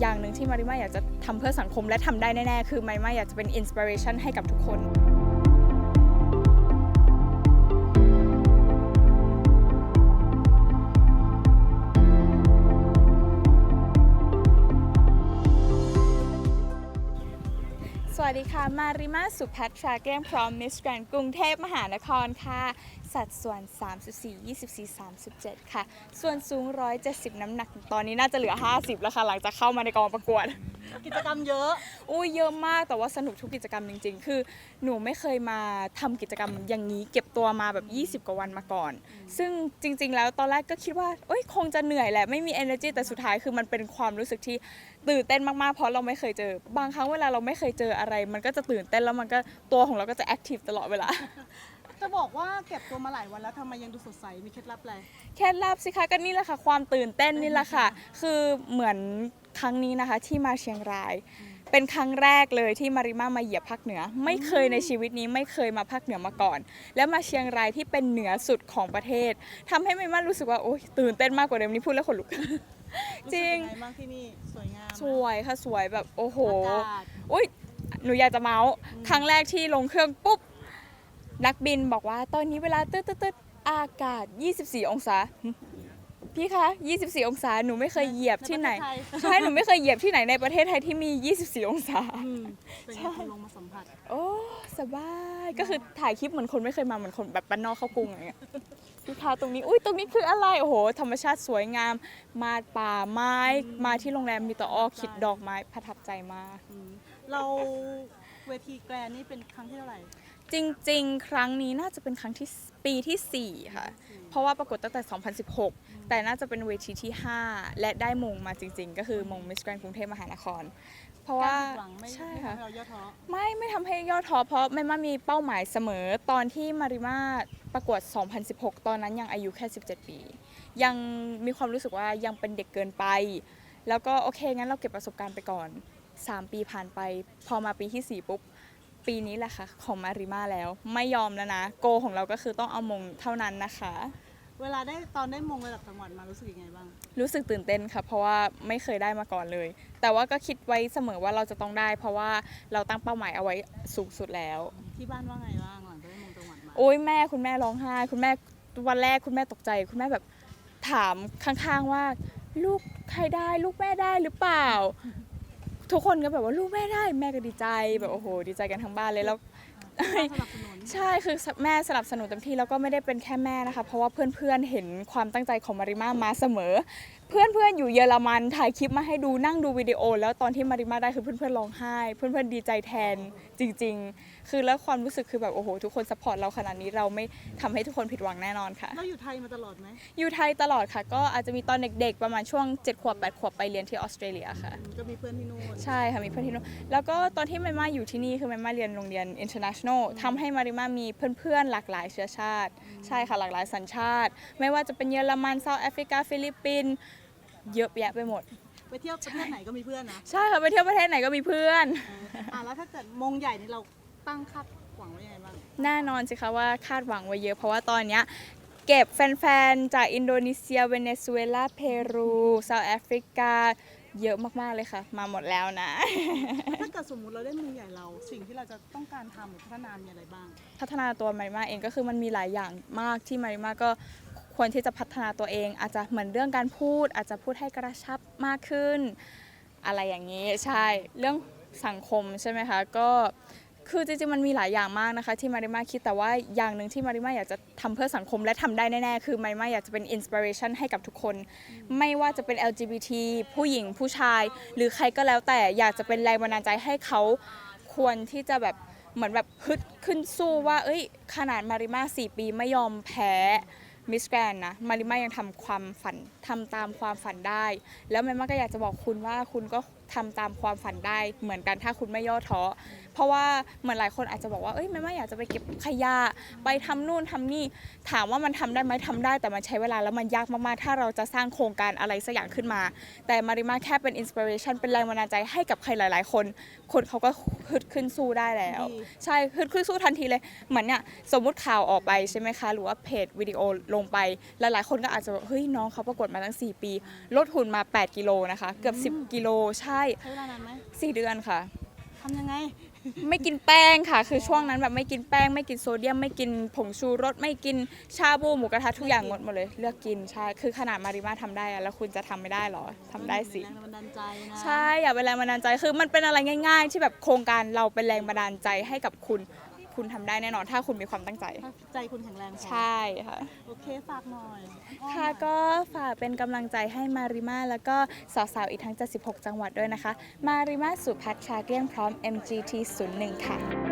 อย่างหนึ่งที่มาริมาอยากจะทำเพื่อสังคมและทำได้แน่ ๆ คือมาริมาอยากจะเป็นอินสปิเรชันให้กับทุกคนสวัสดีค่ะ มาริมาสุพัทราเกมพร้อมมิสแกรนกรุงเทพมหานครค่ะ สัดส่วน 34 24 37 ค่ะ ส่วนสูง 170 น้ำหนัก ตอนนี้น่าจะเหลือ 50 แล้วค่ะ หลังจากเข้ามาในกองประกวด กิจกรรมเยอะ อุ้ยเยอะมากแต่ว่าสนุกทุกกิจกรรมจริง ๆ คือหนูไม่เคยมาทำกิจกรรมอย่างนี้ เก็บตัวมาแบบ 20 กว่าวันมาก่อน ซึ่งจริง ๆ แล้วตอนแรกก็คิดว่าเอ้ยคงจะเหนื่อยแหละไม่มี energy แต่สุดท้ายคือมันเป็นความรู้สึกที่ตื่นเต้นมากๆเพราะเราไม่เคยเจอ บางครั้งเวลาเราไม่เคยเจออะไร มันก็จะตื่นเต้นแล้วมันก็ตัวของเราก็จะ active ตลอดเวลา จะบอกว่าเก็บตัวมาหลายวันแล้วทำไมยังดูสดใส มีเคล็ดลับอะไร เคล็ดลับสิคะก็นี่แหละค่ะ ความตื่นเต้นนี่แหละค่ะ คือเหมือนครั้งนี้นะคะ ที่มาเชียงราย เป็นครั้งแรกเลยที่มาริมามาเหยียบภาคเหนือ ไม่เคยในชีวิตนี้ไม่เคยมาภาคเหนือมาก่อน แล้วมาเชียงรายที่เป็นเหนือสุดของประเทศทำให้มาริมารู้สึกว่าโอ๊ยตื่นเต้นมากกว่าเดิมนี่พูดแล้วขนลุก รู้จสึริกงยังไงบ้างที่นี่ สวยงามสวยค่ะสวยแบบโอ้โห อากาศ อุ้ยหนูอยากจะเมาส์ครั้งแรกที่ลงเครื่องปุ๊บ นักบินบอกว่าตอนนี้เวลาตึ๊ดตึ๊ดตึ๊ดอากาศ 24 องศาหึพี่คะ 24 องศา หนูไม่เคยเหยียบที่ไหนใประเทศทยใช่ หนูไม่เคยเหยียบที่ไหนในประเทศไทยที่มี 24 องศาอืมเป็นไงคุณลงมาสัมผัส โอ้ สบาย ก็คือถ่ายคลิปเหมือนคนไม่เคยมาเหมือนคนแบบบ้านนอกเข้ากรุงอะไรเงี้ยพี่คะตรงนี้ อุ้ยตรงนี้คืออะไร โอ้โห ธรรมชาติสวยงาม มาป่าไม้ มาที่โรงแรมมีแต่ออคิดดอกไม้ประทับใจมากอืมเราเวทีแกรนนี่เป็นครั้งที่เท่าไหร่ จริงๆ ครั้งนี้น่าจะเป็นครั้งที่ปีทีสี่ 4 ค่ะ เพราะว่าประกวดตั้งแต่ 2016 แต่น่าจะเป็นเวทีที่ 5 และได้มงมาจริง ๆ ก็คือมงมิสแกรนกรุงเทพมหานคร เพราะว่าการผิดหวังไม่ใช่ไม่ค่ะทำให้เราย่อท้อไม่ไม่ทำให้ย่อท้อเพราะไม่มามีเป้าหมายเสมอตอนที่มาริมาประกวด 2016 ตอนนั้นยังอายุแค่ 17 ปี ยังมีความรู้สึกว่ายังเป็นเด็กเกินไป แล้วก็โอเคงั้นเราเก็บประสบการณ์ไปก่อน 3 ปีผ่านไป พอมาปีที่ 4 ปุ๊บ ปีนี้แหละค่ะของมาริมาแล้ว ไม่ยอมแล้วนะ โกของเราก็คือต้องเอามงเท่านั้นนะคะ เวลาได้ตอนได้มงระดับจังหวัดมารู้สึกยังไงบ้าง รู้สึกตื่นเต้นค่ะ เพราะว่าไม่เคยได้มาก่อนเลย แต่ว่าก็คิดไว้เสมอว่าเราจะต้องได้ เพราะว่าเราตั้งเป้าหมายเอาไว้สูงสุดแล้ว ที่บ้านว่าไงบ้างหลังจากได้มงจังหวัดมาโอ้ยแม่คุณแม่ร้องไห้ คุณแม่วันแรกคุณแม่ตกใจ คุณแม่แบบถามข้างๆว่า ลูกใครได้ลูกแม่ได้หรือเปล่า ทุกคนก็แบบว่าลูกแม่ได้แม่ก็ดีใจแบบโอ้โห ดีใจกันทั้งบ้านเลยแล้วสนับสนุนใช่คือแม่สนับสนุนเต็มที่แล้วก็ไม่ได้เป็นแค่แม่นะคะ เพราะว่าเพื่อนๆเห็นความตั้งใจของมาริมามาเสมอ เพื่อนๆอยู่เยอรมันถ่ายคลิปมาให้ดูนั่งดูวิดีโอ แล้วตอนที่มาริมาได้คือเพื่อนๆร้องไห้ เพื่อนๆดีใจแทนจริง ๆ คือแล้วความรู้สึกคือแบบโอ้โหทุกคนสปอร์ตเราขนาดนี้เราไม่ทำให้ทุกคนผิดหวังแน่นอนค่ะ เราอยู่ไทยมาตลอดไหมอยู่ไทยตลอดค่ะ ก็อาจจะมีตอนเด็กๆ ประมาณช่วง7ขวบ8ขวบไปเรียนที่ออสเตรเลียค่ะก็มีเพื่อนที่นู่นใช่ค่ะมีเพื่อนที่นู่นแล้วก็ตอนที่มาม่าอยู่ที่นี่คือมาม่าเรียนโรงเรียน international ทำให้มาริมามีเพื่อนๆหลากหลายเชื้อชาติ ใช่ค่ะหลากหลายสัญชาติ ไม่ว่าจะเป็นเยอรมันเซาท์แอฟริกาฟิลิปปินส์ เยอะแยะไปหมด ไปเที่ยวประเทศไหนก็มีเพื่อนนะใช่ค่ะไปเที่ยวประเทศไหนก็มีเพื่อน เอออะแล้วถ้าเกิดมงใหญ่นี่เราตั้งคาดหวังไว้ยังไงบ้าง แน่นอนสิคะว่าคาดหวังไว้เยอะ เพราะว่าตอนเนี้ยเก็บแฟนๆ จากอินโดนีเซีย เวเนซุเอลา เปรูเซาท์แอฟริกา เยอะมาก ๆ เลยค่ะ มาหมดแล้วนะ ถ้าเกิดสมมุติเราได้มงใหญ่เรา สิ่งที่เราจะต้องการทำหรือพัฒนามีอะไรบ้าง พัฒนาตัวมาริมาเองก็คือมันมีหลายอย่างมากที่มาริมาก็ ควรที่จะพัฒนาตัวเอง อาจจะเหมือนเรื่องการพูด อาจจะพูดให้กระชับมากขึ้น อะไรอย่างนี้ใช่เรื่องสังคมใช่ไหมคะก็คือจริงๆมันมีหลายอย่างมากนะคะ ที่มาริมาคิดแต่ว่าอย่างหนึ่งที่มาริมาอยากจะทำเพื่อสังคมและทำได้แน่ๆ คือมาริมาอยากจะเป็นอินสปิเรชันให้กับทุกคน ไม่ว่าจะเป็น LGBT ผู้หญิงผู้ชาย หรือใครก็แล้วแต่อยากจะเป็นแรงบันดาลใจให้เขาควรที่จะแบบเหมือนแบบฮึดขึ้นสู้ว่า เอ้ย ขนาดมาริมาสี่ปีไม่ยอมแพ้ มิสแกรนนะมาริมายังทำความฝันทำตามความฝันได้ แล้วมาริมาก็อยากจะบอกคุณว่าคุณก็ ทำตามความฝันได้เหมือนกันถ้าคุณไม่ย่อท้อเพราะว่าเหมือนหลายคนอาจจะบอกว่าเอ้ยไม่ไม่อยากจะไปเก็บขยะไปทำนู่นทำนี่ถามว่ามันทำได้ไหมทำได้ แต่มันใช้เวลาแล้วมันยากมากๆ ถ้าเราจะสร้างโครงการอะไรสักอย่างขึ้นมา แต่มาริมาแค่เป็นอินสปิเรชันเป็นแรงบันดาลใจให้กับใครหลาย ๆ คน คนเขาก็ฮึดขึ้นสู้ได้แล้วดีใช่ฮึดขึ้นสู้ทันทีเลยเหมือนเนี่ยสมมุติข่าวออกไปใช่ไหมคะ หรือว่าเพจวิดีโอลงไปหลายๆ คนก็อาจจะบอกเฮ้ยน้องเขาประกวดมาตั้ง 4 ปี ลดหุ่นมา 8 กิโลนะคะ เกือบ 10 กิโลใช่ใช้เวลานานไหม4เดือนค่ะ ทำยังไง ไม่กินแป้งค่ะ คือช่วงนั้นแบบไม่กินแป้ง ไม่กินโซเดียม ไม่กินผงชูรส ไม่กินชาบูหมูกระทะทุกอย่างงดหมดเลย เลือกกินใช่ คือขนาดมาริมาทำได้อะแล้วคุณจะทำไม่ได้เหรอทำได้สิแรงบันดาลใจนะใช่อย่าเป็นแรงบันดาลใจคือมันเป็นอะไรง่าย ๆ ที่แบบโครงการเราเป็นแรงบันดาลใจให้กับคุณ คุณทำได้แน่นอน ถ้าคุณมีความตั้งใจ ถ้าใจคุณแข็งแรงพอใช่ค่ะ โอเคฝากหน่อยอ้อมค่ะหน่อยก็ฝากเป็นกำลังใจให้มาริมาแล้วก็สาวๆอีกทั้ง 76 จังหวัดด้วยนะคะ มาริมาสุพัชชาเกลี้ยงพร้อม MGT 01 ค่ะ